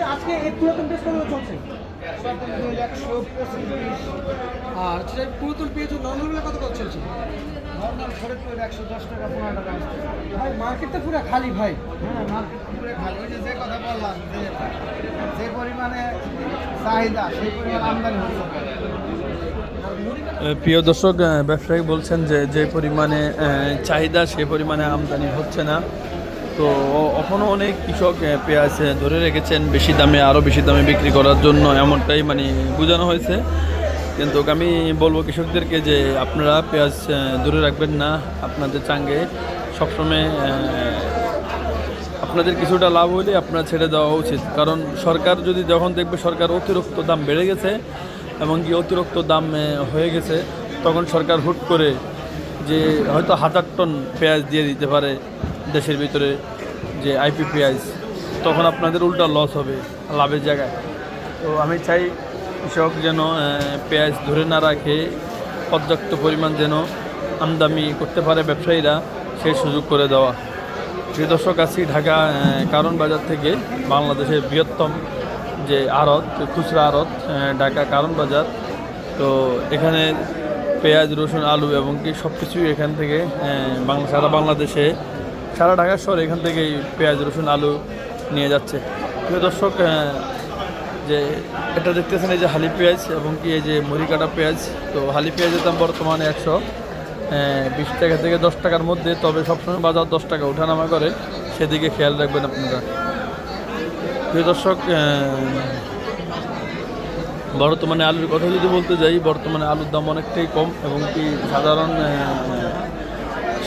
হচ্ছে আজকে এই পুরাতন কত চলছে। আর হচ্ছে পুরাতন পেঁয়াজ নর্মালগুলো কত করে চলছে? নর্মাল ফরিদপুর একশো দশ টাকা পনেরো টাকা ভাই মার্কেট পুরো খালি ভাই। হ্যাঁ মার্কেট পুরো খালি। ওই যে যে কথা বললাম যে যে পরিমাণে চাহিদা সেই পরিমাণ আমদানি হচ্ছে। প্রিয় দর্শক ব্যবসায়ী বলছেন যে যে পরিমাণে চাহিদা সে পরিমাণে আমদানি হচ্ছে না। তো এখনও অনেক কৃষক পেঁয়াজ ধরে রেখেছেন বেশি দামে, আরও বেশি দামে বিক্রি করার জন্য এমনটাই মানে বোঝানো হয়েছে। কিন্তু আমি বলব কৃষকদেরকে যে আপনারা পেঁয়াজ ধরে রাখবেন না, আপনাদের চাঙ্গে সবসময় আপনাদের কিছুটা লাভ হলে আপনার ছেড়ে দেওয়া উচিত। কারণ সরকার যদি যখন দেখবে সরকার অতিরিক্ত দাম বেড়ে গেছে এবং কি অতিরিক্ত দাম হয়ে গেছে, তখন সরকার হুট করে যে হয়তো হাজার টন পেঁয়াজ দিয়ে দিতে পারে দেশের ভিতরে। যে আইপি পেঁয়াজ তখন আপনাদের উল্টা লস হবে লাভের জায়গায়। তো আমি চাই কৃষক যেন পেঁয়াজ ধরে না রাখে, পর্যাপ্ত পরিমাণ যেন আমদানি করতে পারে ব্যবসায়ীরা সেই সুযোগ করে দেওয়া। প্রিয় দর্শক আছি ঢাকা কারণ বাজার থেকে বাংলাদেশের বৃহত্তম যে আড়ত খুচরা আড়ত ঢাকা কারণ বাজার, তো এখানে পেঁয়াজ, রসুন, আলু এবং কি সব কিছুই এখান থেকে বাংলা, সারা বাংলাদেশে সারা ঢাকা শহর, এখান থেকেই পেঁয়াজ, রসুন, আলু নিয়ে যাচ্ছে। প্রিয় দর্শক যে এটা দেখতেছেন এই যে হালি পেঁয়াজ এবং কি এই যে মুড়ি কাটা পেঁয়াজ, তো হালি পেঁয়াজের দাম বর্তমানে একশো বিশ টাকা থেকে দশ টাকার মধ্যে, তবে সবসময় বাজার দশ টাকা ওঠানামা করে, সেদিকে খেয়াল রাখবেন আপনারা। প্রিয় দর্শক বর্তমানে আলুর কথা যদি বলতে যাই, বর্তমানে আলুর দাম অনেকটাই কম এবং কি সাধারণ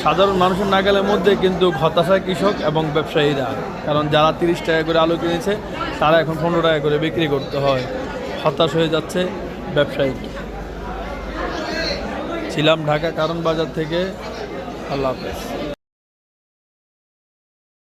সাধারণ মানুষের নাগালের মধ্যে কিন্তু হতাশা কৃষক এবং ব্যবসায়ীরা। কারণ যারা তিরিশ টাকা করে আলু কিনেছে, তারা এখন পনেরো টাকা করে বিক্রি করতে হয়। হতাশ হয়ে যাচ্ছে ব্যবসায়ী। ছিলাম ঢাকা কারণ বাজার থেকে। আল্লাহ হাফেজ।